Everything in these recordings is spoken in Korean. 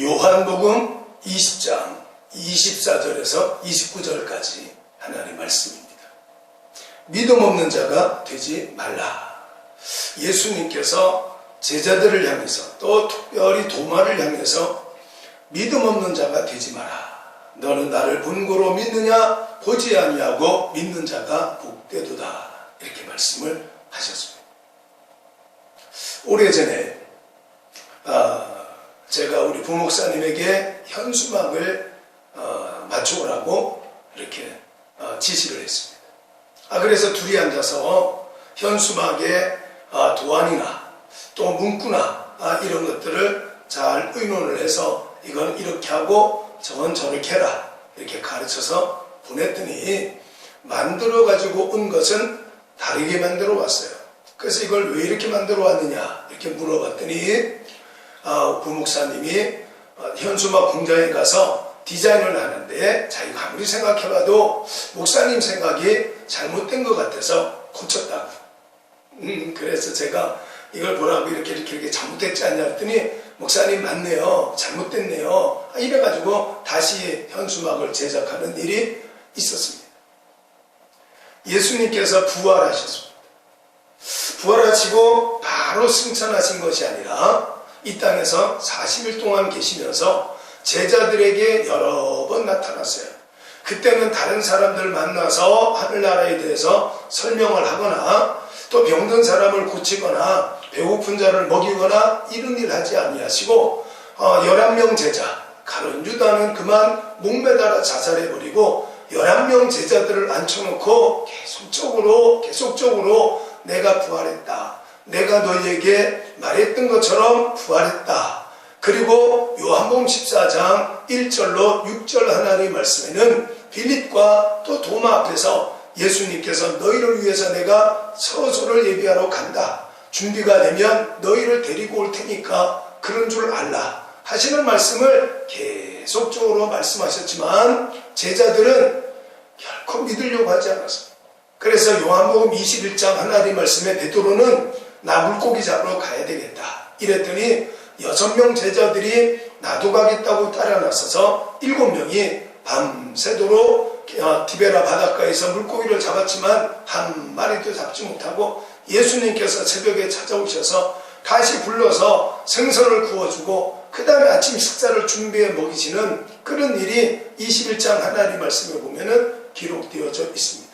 요한복음 20장 24절에서 29절까지 하나님 말씀입니다. 믿음 없는 자가 되지 말라. 예수님께서 제자들을 향해서 또 특별히 도마를 향해서 믿음 없는 자가 되지 마라. 너는 나를 본고로 믿느냐 보지 아니하고 믿는 자가 복되도다. 이렇게 말씀을 하셨습니다. 오래전에 아, 제가 우리 부목사님에게 현수막을 어, 맞춰오라고 이렇게 어, 지시를 했습니다. 아 그래서 둘이 앉아서 현수막에 아, 도안이나 또 문구나 아, 이런 것들을 잘 의논을 해서 이건 이렇게 하고 저건 저렇게 해라 이렇게 가르쳐서 보냈더니 만들어 가지고 온 것은 다르게 만들어 왔어요. 그래서 이걸 왜 이렇게 만들어 왔느냐 이렇게 물어봤더니 아, 부목사님이 어, 현수막 공장에 가서 디자인을 하는데 자기가 아무리 생각해봐도 목사님 생각이 잘못된 것 같아서 고쳤다고. 음, 그래서 제가 이걸 보라고 이렇게 이렇게 이렇게 잘못됐지 않냐 했더니 목사님 맞네요. 잘못됐네요. 아, 이래가지고 다시 현수막을 제작하는 일이 있었습니다. 예수님께서 부활하셨습니다. 부활하시고 바로 승천하신 것이 아니라 이 땅에서 40일 동안 계시면서 제자들에게 여러 번 나타났어요. 그때는 다른 사람들 만나서 하늘나라에 대해서 설명을 하거나 또 병든 사람을 고치거나 배고픈 자를 먹이거나 이런 일 하지 아니하시고 어, 11명 제자 가론 유다는 그만 목매달아 자살해버리고 11명 제자들을 앉혀놓고 계속적으로 계속적으로 내가 부활했다. 내가 너희에게 말했던 것처럼 부활했다. 그리고 요한복음 14장 1절로 6절 하나님 말씀에는 빌립과 또 도마 앞에서 예수님께서 너희를 위해서 내가 서소를 예비하러 간다. 준비가 되면 너희를 데리고 올 테니까 그런 줄 알라. 하시는 말씀을 계속적으로 말씀하셨지만 제자들은 결코 믿으려고 하지 않았습니다. 그래서 요한복음 21장 하나님 말씀에 베드로는 나 물고기 잡으러 가야 되겠다. 이랬더니 여섯 명 제자들이 나도 가겠다고 따라 나서서 일곱 명이 밤새도록 어, 디베라 바닷가에서 물고기를 잡았지만 한 마리도 잡지 못하고 예수님께서 새벽에 찾아오셔서 다시 불러서 생선을 구워주고 그 다음에 아침 식사를 준비해 먹이시는 그런 일이 21장 하나님 말씀에 보면은 기록되어져 있습니다.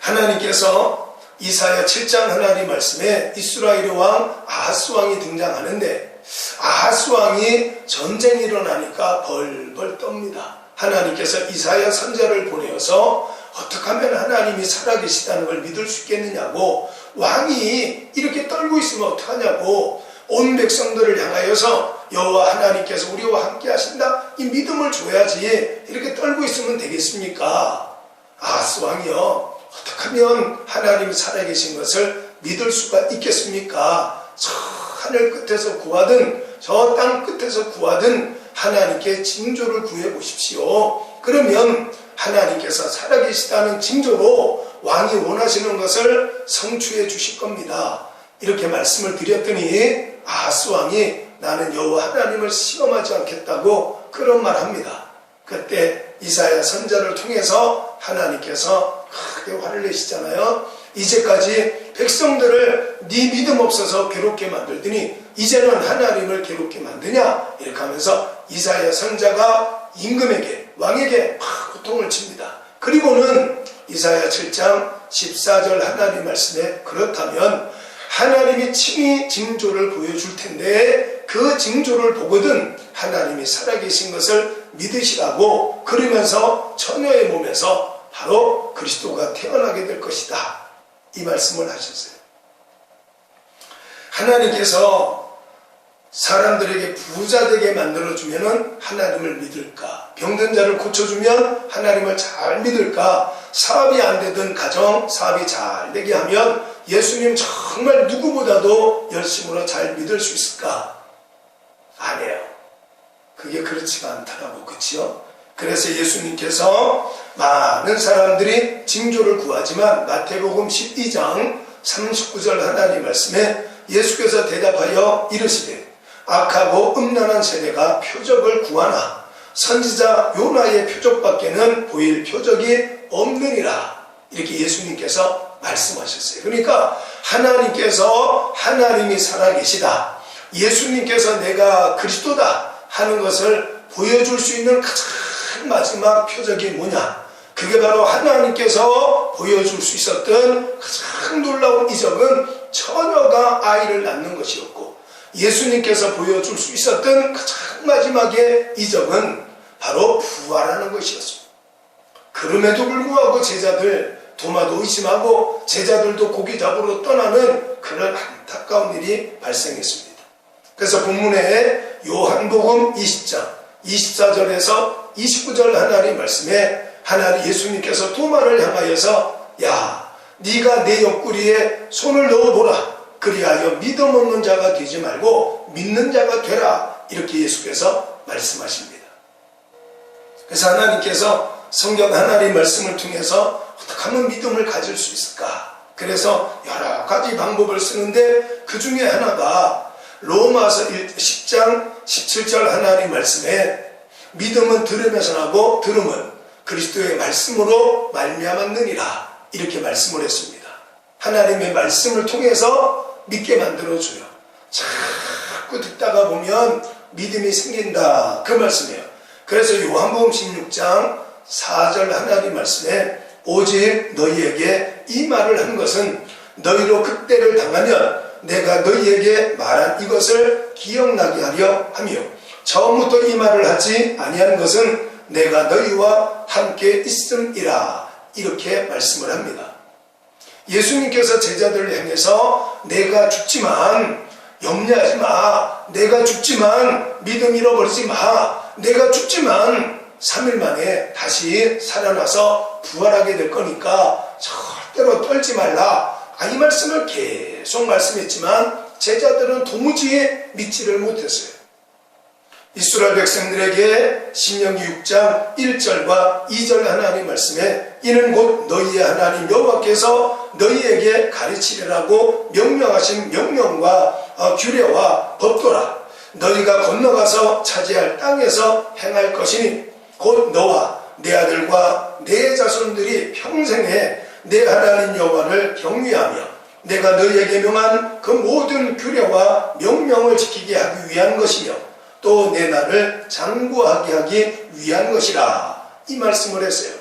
하나님께서 이사야 7장 하나님 말씀에 이스라엘의 왕 아하스 왕이 등장하는데 아하스 왕이 전쟁이 일어나니까 벌벌 떱니다. 하나님께서 이사야 선자를 보내어서 어떻게 하면 하나님이 살아계시다는 걸 믿을 수 있겠느냐고 왕이 이렇게 떨고 있으면 어떡하냐고 온 백성들을 향하여서 여호와 하나님께서 우리와 함께 하신다 이 믿음을 줘야지 이렇게 떨고 있으면 되겠습니까? 아하스 왕이요 어떻게 하면 하나님이 살아계신 것을 믿을 수가 있겠습니까? 저 하늘 끝에서 구하든 저 땅 끝에서 구하든 하나님께 징조를 구해 보십시오. 그러면 하나님께서 살아계시다는 징조로 왕이 원하시는 것을 성취해 주실 겁니다. 이렇게 말씀을 드렸더니 아하스 왕이 나는 여호와 하나님을 시험하지 않겠다고 그런 말합니다. 그때 이사야 선자를 통해서 하나님께서 크게 화를 내시잖아요. 이제까지 백성들을 네 믿음 없어서 괴롭게 만들더니 이제는 하나님을 괴롭게 만드냐 이렇게 하면서 이사야 선자가 임금에게 왕에게 막 고통을 칩니다. 그리고는 이사야 7장 14절 하나님 말씀에 그렇다면 하나님이 친히 징조를 보여줄 텐데 그 징조를 보거든 하나님이 살아계신 것을 믿으시라고 그러면서 처녀의 몸에서 바로 그리스도가 태어나게 될 것이다. 이 말씀을 하셨어요. 하나님께서 사람들에게 부자 되게 만들어 주면 하나님을 믿을까? 병든 자를 고쳐 주면 하나님을 잘 믿을까? 사업이 안 되던 가정, 사업이 잘 되게 하면 예수님 정말 누구보다도 열심으로 잘 믿을 수 있을까? 아니에요. 그게 그렇지가 않더라고. 그치요? 그래서 예수님께서 많은 사람들이 징조를 구하지만 마태복음 12장 39절 하나님 말씀에 예수께서 대답하여 이르시되 악하고 음란한 세대가 표적을 구하나 선지자 요나의 표적밖에는 보일 표적이 없느니라 이렇게 예수님께서 말씀하셨어요. 그러니까 하나님께서 하나님이 살아계시다. 예수님께서 내가 그리스도다 하는 것을 보여줄 수 있는 가장 마지막 표적이 뭐냐? 그게 바로 하나님께서 보여줄 수 있었던 가장 놀라운 이적은 처녀가 아이를 낳는 것이었고 예수님께서 보여줄 수 있었던 가장 마지막의 이적은 바로 부활하는 것이었습니다. 그럼에도 불구하고 제자들 도마도 의심하고 제자들도 고기 잡으러 떠나는 그런 안타까운 일이 발생했습니다. 그래서 본문에 요한복음 20장 24절에서 29절 하나님 말씀에 하나님 예수님께서 도마를 향하여서 야 네가 내 옆구리에 손을 넣어보라 그리하여 믿음 없는 자가 되지 말고 믿는 자가 되라 이렇게 예수께서 말씀하십니다. 그래서 하나님께서 성경 하나님 말씀을 통해서 어떻게 하면 믿음을 가질 수 있을까? 그래서 여러 가지 방법을 쓰는데 그 중에 하나가 로마서 10장 17절 하나님 말씀에 믿음은 들음에서 나고 들음은 그리스도의 말씀으로 말미암았느니라 이렇게 말씀을 했습니다. 하나님의 말씀을 통해서 믿게 만들어줘요. 자꾸 듣다가 보면 믿음이 생긴다 그 말씀이에요. 그래서 요한복음 16장 4절 하나님 말씀에 오직 너희에게 이 말을 한 것은 너희로 그때를 당하면 내가 너희에게 말한 이것을 기억나게 하려 하며 처음부터 이 말을 하지 아니하는 것은 내가 너희와 함께 있음이라 이렇게 말씀을 합니다. 예수님께서 제자들을 향해서 내가 죽지만 염려하지 마. 내가 죽지만 믿음 잃어버리지 마. 내가 죽지만 3일 만에 다시 살아나서 부활하게 될 거니까 절대로 떨지 말라. 아, 이 말씀을 계속 말씀했지만 제자들은 도무지 믿지를 못했어요. 이스라엘 백성들에게 신명기 6장 1절과 2절 하나님 말씀에 이는 곧 너희의 하나님 여호와께서 너희에게 가르치리라고 명령하신 명령과 어, 규례와 법도라. 너희가 건너가서 차지할 땅에서 행할 것이니 곧 너와 내 아들과 내 자손들이 평생에 내 하나님 여호와를 경외하며 내가 너희에게 명한 그 모든 규례와 명령을 지키게 하기 위한 것이며 또내 날을 장구하게 하기 위한 것이라 이 말씀을 했어요.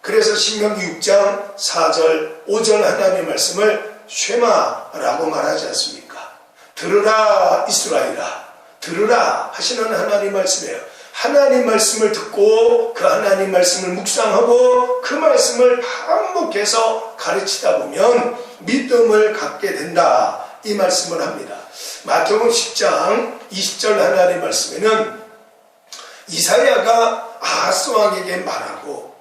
그래서 신명기 6장 4절 5절 하나님의 말씀을 쉐마라고 말하지 않습니까? 들으라 이스라엘아 들으라 하시는 하나님 말씀이에요. 하나님 말씀을 듣고 그 하나님 말씀을 묵상하고 그 말씀을 반복해서 가르치다 보면 믿음을 갖게 된다. 이 말씀을 합니다. 마태복음 10장 20절 하나님 말씀에는 이사야가 아하스 왕에게 말하고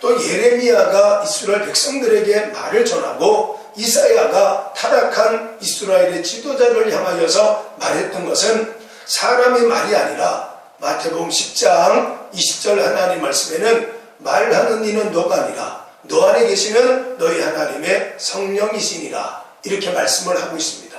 또 예레미야가 이스라엘 백성들에게 말을 전하고 이사야가 타락한 이스라엘의 지도자를 향하여서 말했던 것은 사람의 말이 아니라 마태복음 10장 20절 하나님 말씀에는 말하는 이는 너가 아니라 너 안에 계시는 너희 하나님의 성령이시니라 이렇게 말씀을 하고 있습니다.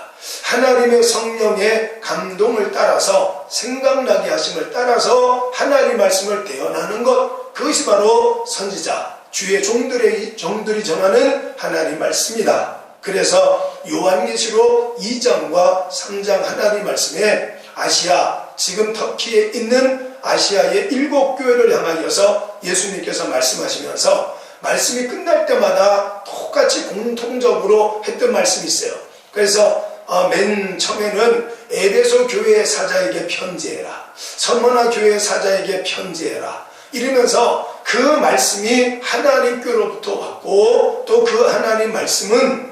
하나님의 성령의 감동을 따라서 생각나게 하심을 따라서 하나님 말씀을 대언하는 것 그것이 바로 선지자 주의 종들의 종들이 전하는 하나님 말씀이다. 그래서 요한계시록 2장과 3장 하나님 말씀에 아시아 지금 터키에 있는 아시아의 일곱 교회를 향하여서 예수님께서 말씀하시면서 말씀이 끝날 때마다 똑같이 공통적으로 했던 말씀이 있어요. 그래서 어, 맨 처음에는 에베소 교회 사자에게 편지해라. 선머나 교회 사자에게 편지해라. 이러면서 그 말씀이 하나님께로부터 왔고 또 그 하나님 말씀은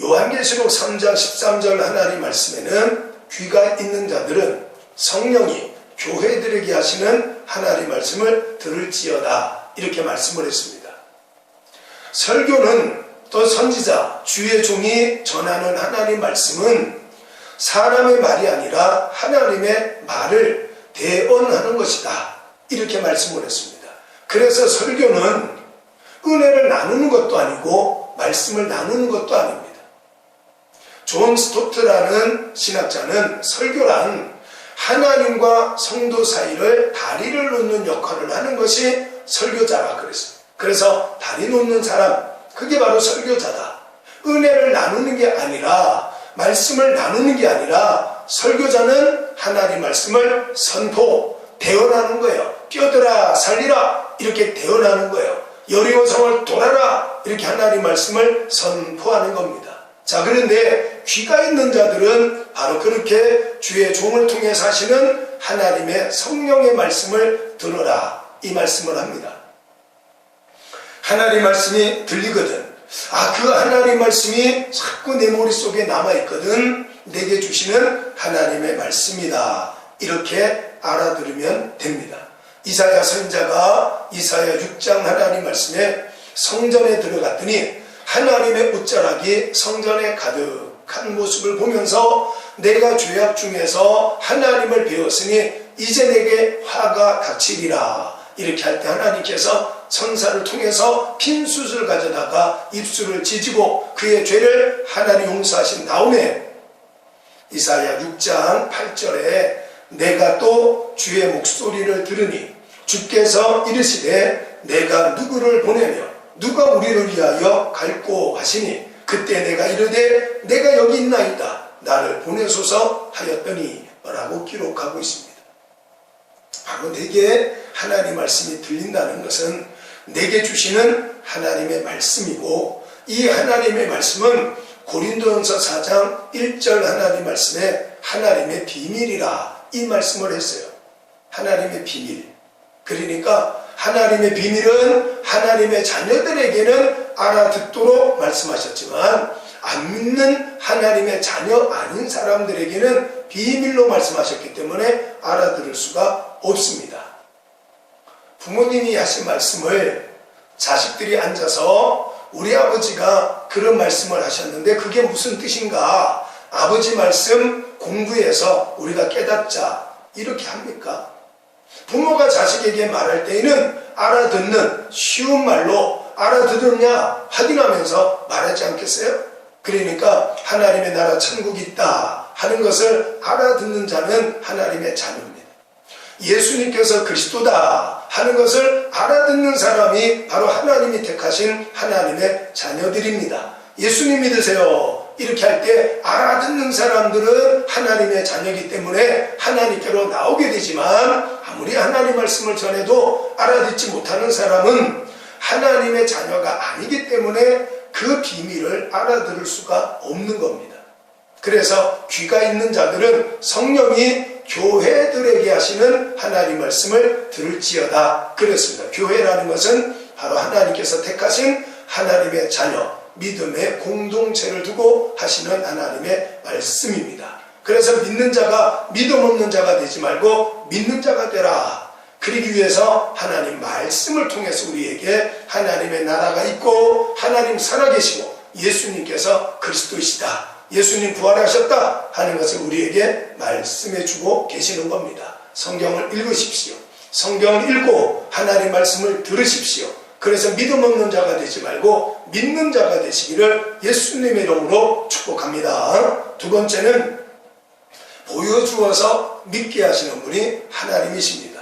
요한계시록 3장 13절 하나님 말씀에는 귀가 있는 자들은 성령이 교회들에게 하시는 하나님 말씀을 들을지어다 이렇게 말씀을 했습니다. 설교는 또 선지자 주의 종이 전하는 하나님 말씀은 사람의 말이 아니라 하나님의 말을 대언하는 것이다 이렇게 말씀을 했습니다. 그래서 설교는 은혜를 나누는 것도 아니고 말씀을 나누는 것도 아닙니다. 존 스토트라는 신학자는 설교란 하나님과 성도 사이를 다리를 놓는 역할을 하는 것이 설교자라 그랬어요. 그래서 다리 놓는 사람, 그게 바로 설교자다. 은혜를 나누는 게 아니라, 말씀을 나누는 게 아니라, 설교자는 하나님 말씀을 선포, 대언하는 거예요. 뛰어들어 살리라 이렇게 대언하는 거예요. 여리고 성을 돌아라 이렇게 하나님 말씀을 선포하는 겁니다. 자 그런데 귀가 있는 자들은 바로 그렇게 주의 종을 통해 사시는 하나님의 성령의 말씀을 들어라 이 말씀을 합니다. 하나님 말씀이 들리거든. 아, 그 하나님 말씀이 자꾸 내 머릿속에 남아있거든. 내게 주시는 하나님의 말씀이다. 이렇게 알아들으면 됩니다. 이사야 선자가 이사야 6장 하나님 말씀에 성전에 들어갔더니 하나님의 옷자락이 성전에 가득한 모습을 보면서 내가 죄악 중에서 하나님을 배웠으니 이제 내게 화가 닥치리라. 이렇게 할 때 하나님께서 천사를 통해서 핀 숯을 가져다가 입술을 지지고 그의 죄를 하나님 용서하신 다음에 이사야 6장 8절에 내가 또 주의 목소리를 들으니 주께서 이르시되 내가 누구를 보내며 누가 우리를 위하여 갈고 하시니 그때 내가 이르되 내가 여기 있나이다 나를 보내소서 하였더니 라고 기록하고 있습니다. 바로 내게 하나님 말씀이 들린다는 것은 내게 주시는 하나님의 말씀이고 이 하나님의 말씀은 고린도전서 4장 1절 하나님 말씀에 하나님의 비밀이라 이 말씀을 했어요. 하나님의 비밀. 그러니까 하나님의 비밀은 하나님의 자녀들에게는 알아듣도록 말씀하셨지만 안 믿는 하나님의 자녀 아닌 사람들에게는 비밀로 말씀하셨기 때문에 알아들을 수가 없습니다. 부모님이 하신 말씀을 자식들이 앉아서 우리 아버지가 그런 말씀을 하셨는데 그게 무슨 뜻인가? 아버지 말씀 공부해서 우리가 깨닫자. 이렇게 합니까? 부모가 자식에게 말할 때에는 알아듣는 쉬운 말로 알아듣느냐 확인하면서 말하지 않겠어요? 그러니까 하나님의 나라 천국이 있다 하는 것을 알아듣는 자는 하나님의 자녀입니다. 예수님께서 그리스도다 하는 것을 알아듣는 사람이 바로 하나님이 택하신 하나님의 자녀들입니다. 예수님 믿으세요. 이렇게 할 때 알아듣는 사람들은 하나님의 자녀이기 때문에 하나님께로 나오게 되지만 아무리 하나님 말씀을 전해도 알아듣지 못하는 사람은 하나님의 자녀가 아니기 때문에 그 비밀을 알아들을 수가 없는 겁니다. 그래서 귀가 있는 자들은 성령이 교회들에게 하시는 하나님 말씀을 들을지어다 그랬습니다. 교회라는 것은 바로 하나님께서 택하신 하나님의 자녀, 믿음의 공동체를 두고 하시는 하나님의 말씀입니다. 그래서 믿는 자가 믿음 없는 자가 되지 말고 믿는 자가 되라. 그러기 위해서 하나님 말씀을 통해서 우리에게 하나님의 나라가 있고 하나님 살아계시고 예수님께서 그리스도이시다. 예수님 부활하셨다 하는 것을 우리에게 말씀해 주고 계시는 겁니다. 성경을 읽으십시오. 성경을 읽고 하나님 말씀을 들으십시오. 그래서 믿음 없는 자가 되지 말고 믿는 자가 되시기를 예수님의 이름으로 축복합니다. 두 번째는 보여주어서 믿게 하시는 분이 하나님이십니다.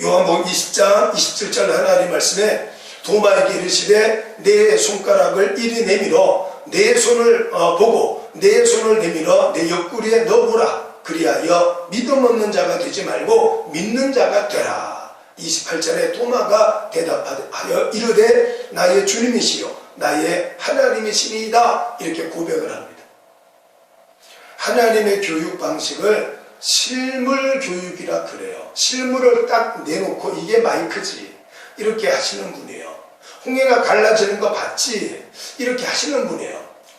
요한복음 20장 27절 하나님 말씀에 도마에게 이르시되 내 손가락을 이리 내밀어 내 손을 어, 보고 내 손을 내밀어 내 옆구리에 넣어보라. 그리하여 믿음 없는 자가 되지 말고 믿는 자가 되라. 28절에 도마가 대답하여 이르되 나의 주님이시요 나의 하나님이시니이다 이렇게 고백을 합니다. 하나님의 교육 방식을 실물 교육이라 그래요. 실물을 딱 내놓고 이게 마이크지 이렇게 하시는 분이에요. 홍해가 갈라지는 거 봤지 이렇게 하시는 분이에요.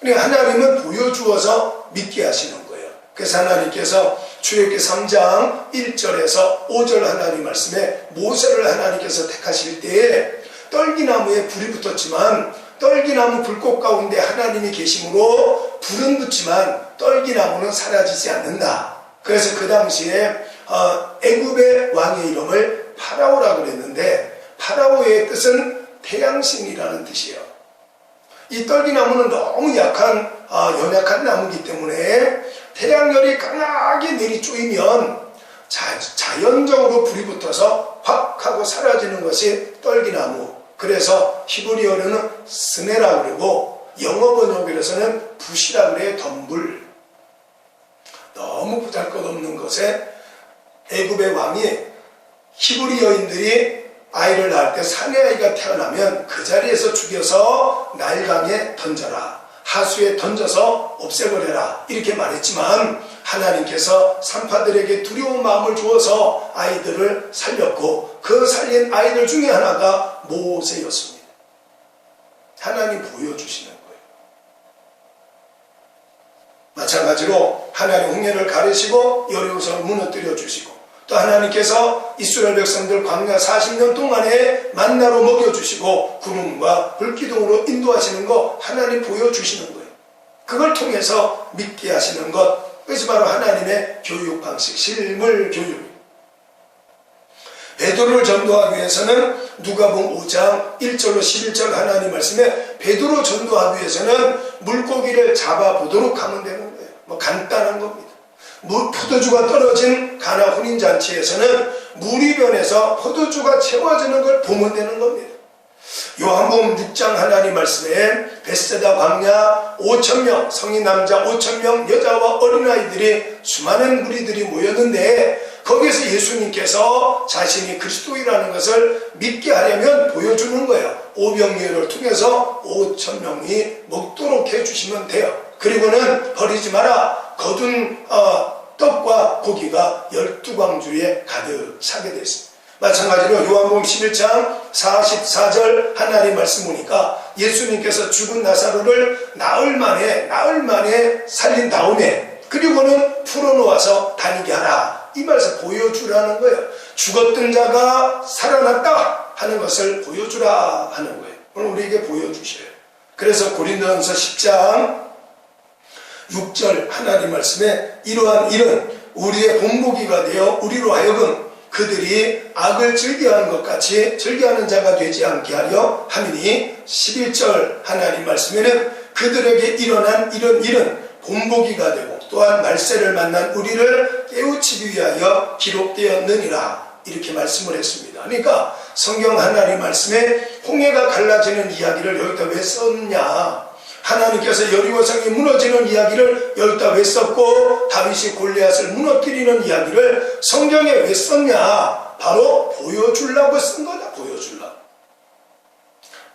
그러니까 하나님은 보여주어서 믿게 하시는 거예요. 그래서 하나님께서 출애굽기 3장 1절에서 5절 하나님 말씀에 모세를 하나님께서 택하실 때에 떨기나무에 불이 붙었지만 떨기나무 불꽃 가운데 하나님이 계심으로 불은 붙지만 떨기나무는 사라지지 않는다. 그래서 그 당시에 어, 애굽의 왕의 이름을 파라오라고 그랬는데 파라오의 뜻은 태양신이라는 뜻이에요. 이 떨기나무는 너무 약한 아, 연약한 나무기 때문에 태양열이 강하게 내리쪼이면 자, 자연적으로 불이 붙어서 확 하고 사라지는 것이 떨기나무. 그래서 히브리어로는 스네라 그러고 영어 번역에서는 붓이라 그래요. 덤불. 너무 부잘것없는 것에 애굽의 왕이 히브리 여인들이 아이를 낳을 때 사내 아이가 태어나면 그 자리에서 죽여서 날강에 던져라. 하수에 던져서 없애버려라. 이렇게 말했지만 하나님께서 산파들에게 두려운 마음을 주어서 아이들을 살렸고 그 살린 아이들 중에 하나가 모세였습니다. 하나님 보여주시는 거예요. 마찬가지로 하나님 홍해를 가르시고 여리고성을 무너뜨려 주시고 또 하나님께서 이스라엘 백성들 광야 40년 동안에 만나로 먹여주시고 구름과 불기둥으로 인도하시는 거 하나님 보여주시는 거예요. 그걸 통해서 믿게 하시는 것 그것이 바로 하나님의 교육 방식, 실물 교육. 베드로를 전도하기 위해서는 누가복음 5장 1절로 11절 하나님 말씀에 베드로 전도하기 위해서는 물고기를 잡아보도록 하면 되는 거예요. 뭐 간단한 겁니다. 물, 포도주가 떨어진 가나 혼인 잔치에서는 물이 변해서 포도주가 채워지는 걸 보면 되는 겁니다. 요한복음 6장 하나님 말씀에 베세다 광야 5천명 성인 남자 5천명 여자와 어린아이들이 수많은 무리들이 모였는데 거기에서 예수님께서 자신이 그리스도이라는 것을 믿게 하려면 보여주는 거예요. 오병이어를 통해서 5천명이 먹도록 해주시면 돼요. 그리고는 버리지 마라. 거둔 어, 떡과 고기가 열두 광주에 가득 차게 됐습니다. 마찬가지로 요한복음 11장 44절 하나님 말씀 보니까 예수님께서 죽은 나사로를 나흘 만에 나흘 만에 살린 다음에 그리고는 풀어놓아서 다니게 하라 이 말씀 보여주라는 거예요. 죽었던 자가 살아났다 하는 것을 보여주라 하는 거예요. 오늘 우리에게 보여주셔요. 그래서 고린도전서 10장 6절 하나님 말씀에 이러한 일은 우리의 본보기가 되어 우리로 하여금 그들이 악을 즐겨하는 것 같이 즐겨하는 자가 되지 않게 하려 함이니 11절 하나님 말씀에는 그들에게 일어난 이런 일은 본보기가 되고 또한 말세를 만난 우리를 깨우치기 위하여 기록되었느니라 이렇게 말씀을 했습니다. 그러니까 성경 하나님 말씀에 홍해가 갈라지는 이야기를 여기다 왜 썼냐 하나님께서 여리고성이 무너지는 이야기를 여기다 왜 썼고 다윗이 골리앗을 무너뜨리는 이야기를 성경에 왜 썼냐? 바로 보여주려고 쓴 거다. 보여주려고.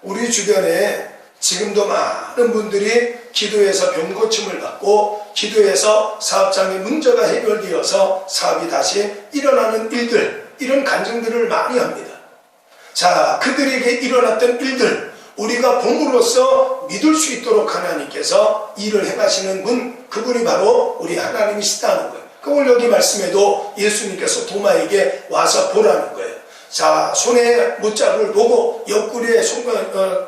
우리 주변에 지금도 많은 분들이 기도해서 병 고침을 받고 기도해서 사업장의 문제가 해결되어서 사업이 다시 일어나는 일들 이런 간증들을 많이 합니다. 자 그들에게 일어났던 일들 우리가 봄으로써 믿을 수 있도록 하나님께서 일을 행하시는 분, 그분이 바로 우리 하나님이시다는 거예요. 그걸 여기 말씀에도 예수님께서 도마에게 와서 보라는 거예요. 자, 손에 못자국을 보고 옆구리에 손, 어,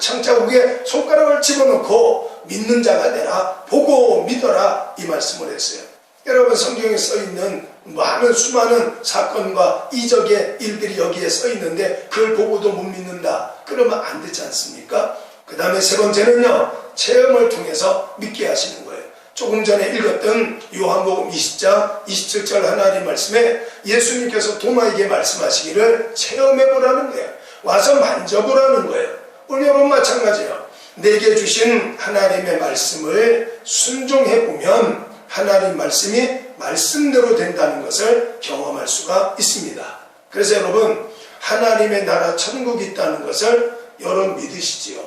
창자국에 손가락을 집어넣고 믿는 자가 되라. 보고 믿어라. 이 말씀을 했어요. 여러분 성경에 써 있는 많은 수많은 사건과 이적의 일들이 여기에 써 있는데 그걸 보고도 못 믿는다. 그러면 안 되지 않습니까? 그 다음에 세 번째는요, 체험을 통해서 믿게 하시는 거예요. 조금 전에 읽었던 요한복음 20장 27절 하나님 말씀에 예수님께서 도마에게 말씀하시기를 체험해 보라는 거예요. 와서 만져보라는 거예요. 오늘 여러분 마찬가지예요. 내게 주신 하나님의 말씀을 순종해 보면 하나님 말씀이 말씀대로 된다는 것을 경험할 수가 있습니다. 그래서 여러분, 하나님의 나라 천국이 있다는 것을 여러분 믿으시지요.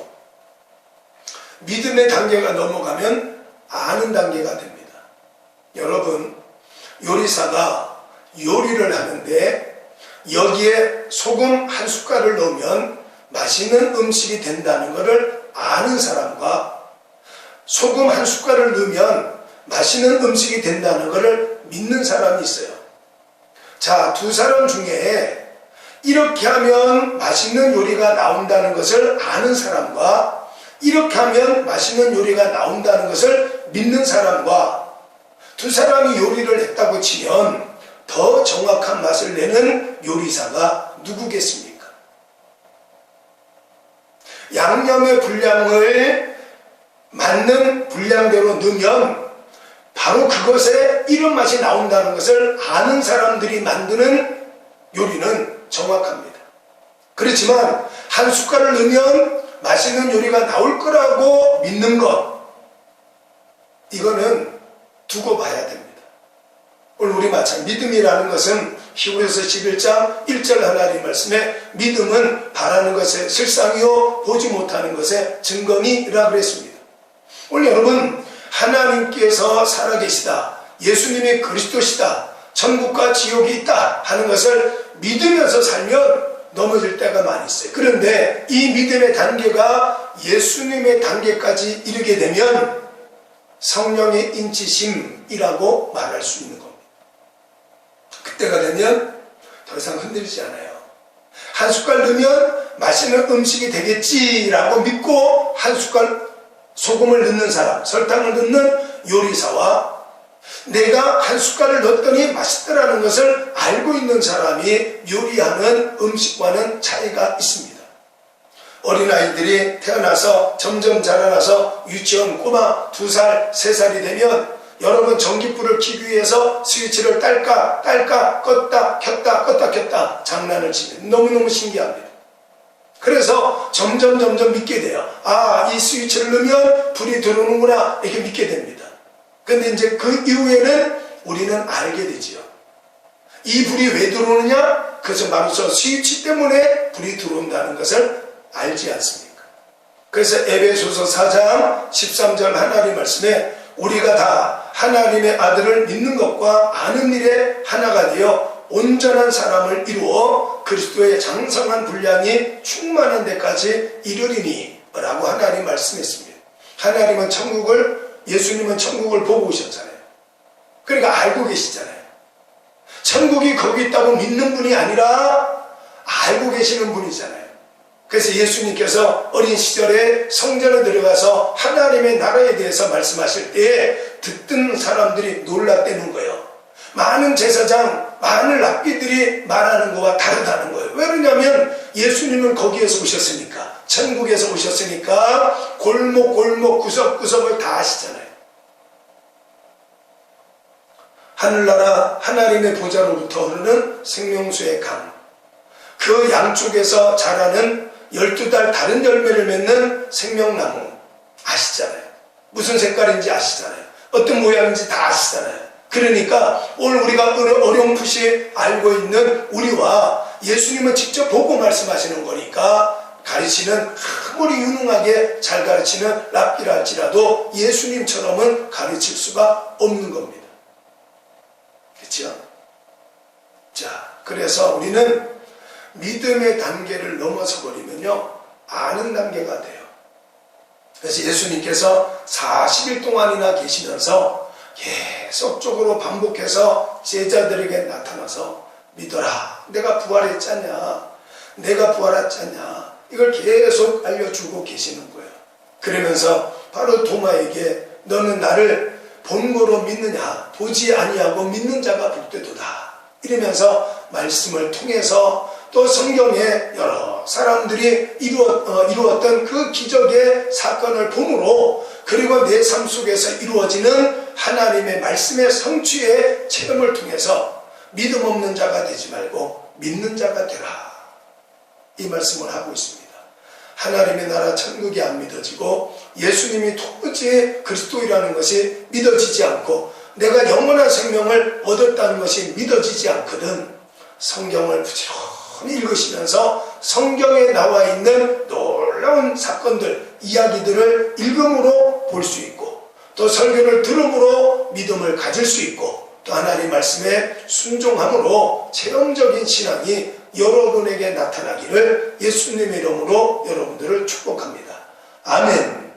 믿음의 단계가 넘어가면 아는 단계가 됩니다. 여러분, 요리사가 요리를 하는데 여기에 소금 한 숟갈을 넣으면 맛있는 음식이 된다는 것을 아는 사람과 소금 한 숟갈을 넣으면 맛있는 음식이 된다는 것을 믿는 사람이 있어요. 자, 두 사람 중에 이렇게 하면 맛있는 요리가 나온다는 것을 아는 사람과 이렇게 하면 맛있는 요리가 나온다는 것을 믿는 사람과 두 사람이 요리를 했다고 치면 더 정확한 맛을 내는 요리사가 누구겠습니까? 양념의 분량을 맞는 분량대로 넣으면 바로 그것에 이런 맛이 나온다는 것을 아는 사람들이 만드는 요리는 정확합니다. 그렇지만 한 숟갈을 넣으면 맛있는 요리가 나올 거라고 믿는 것 이거는 두고 봐야 됩니다. 오늘 우리 마찬 믿음이라는 것은 히브리서 11장 1절 하나님 말씀에 믿음은 바라는 것의 실상이요 보지 못하는 것의 증거니라 그랬습니다. 오늘 여러분 하나님께서 살아계시다 예수님이 그리스도시다 천국과 지옥이 있다 하는 것을 믿으면서 살면 넘어질 때가 많이 있어요. 그런데 이 믿음의 단계가 예수님의 단계까지 이르게 되면 성령의 인치심이라고 말할 수 있는 겁니다. 그때가 되면 더 이상 흔들리지 않아요. 한 숟갈 넣으면 맛있는 음식이 되겠지라고 믿고 한 숟갈 소금을 넣는 사람, 설탕을 넣는 요리사와 내가 한 숟갈을 넣었더니 맛있더라는 것을 알고 있는 사람이 요리하는 음식과는 차이가 있습니다. 어린아이들이 태어나서 점점 자라나서 유치원 꼬마 두 살, 세 살이 되면 여러분 전기불을 켜기 위해서 스위치를 딸까 딸까 껐다 켰다 껐다 켰다 장난을 치면 너무너무 신기합니다. 그래서 점점 점점 믿게 돼요. 아, 이 스위치를 넣으면 불이 들어오는구나 이렇게 믿게 됩니다. 근데 이제 그 이후에는 우리는 알게 되지요. 이 불이 왜 들어오느냐? 그것은 바로 저 스위치 때문에 불이 들어온다는 것을 알지 않습니까? 그래서 에베소서 4장 13절 하나님 말씀에 우리가 다 하나님의 아들을 믿는 것과 아는 일에 하나가 되어 온전한 사람을 이루어 그리스도의 장성한 분량이 충만한 데까지 이르리니 라고 하나님 말씀했습니다. 하나님은 천국을 예수님은 천국을 보고 오셨잖아요. 그러니까 알고 계시잖아요. 천국이 거기 있다고 믿는 분이 아니라 알고 계시는 분이잖아요. 그래서 예수님께서 어린 시절에 성전에 들어가서 하나님의 나라에 대해서 말씀하실 때에 듣던 사람들이 놀랐다는 거예요. 많은 제사장, 많은 랍비들이 말하는 것과 다르다는 거예요. 왜 그러냐면 예수님은 거기에서 오셨으니까, 천국에서 오셨으니까 골목 골목 구석구석을 다 아시잖아요. 하늘나라 하나님의 보좌로부터 흐르는 생명수의 강. 그 양쪽에서 자라는 12달 다른 열매를 맺는 생명나무. 아시잖아요. 무슨 색깔인지 아시잖아요. 어떤 모양인지 다 아시잖아요. 그러니까 오늘 우리가 어려움풋이 알고 있는 우리와 예수님은 직접 보고 말씀하시는 거니까 가르치는 아무리 유능하게 잘 가르치는 랍비라 할지라도 예수님처럼은 가르칠 수가 없는 겁니다. 그렇죠? 자, 그래서 우리는 믿음의 단계를 넘어서 버리면요, 아는 단계가 돼요. 그래서 예수님께서 40일 동안이나 계시면서 계속적으로 반복해서 제자들에게 나타나서 믿어라. 내가 부활했잖냐. 내가 부활했잖냐. 이걸 계속 알려주고 계시는 거예요. 그러면서 바로 도마에게 너는 나를 본거로 믿느냐 보지 아니하고 믿는 자가 복되도다 이러면서 말씀을 통해서 또 성경에 여러 사람들이 이루었, 어, 이루었던 그 기적의 사건을 보므로 그리고 내 삶 속에서 이루어지는 하나님의 말씀의 성취의 체험을 통해서 믿음 없는 자가 되지 말고 믿는 자가 되라 이 말씀을 하고 있습니다. 하나님의 나라 천국이 안 믿어지고 예수님이 도무지 그리스도이라는 것이 믿어지지 않고 내가 영원한 생명을 얻었다는 것이 믿어지지 않거든 성경을 부지런 히 읽으시면서 성경에 나와 있는 놀라운 사건들, 이야기들을 읽음으로 볼 수 있고 또 설교를 들음으로 믿음을 가질 수 있고 또 하나님 말씀에 순종함으로 체험적인 신앙이 여러분에게 나타나기를 예수님의 이름으로 여러분들을 축복합니다. 아멘.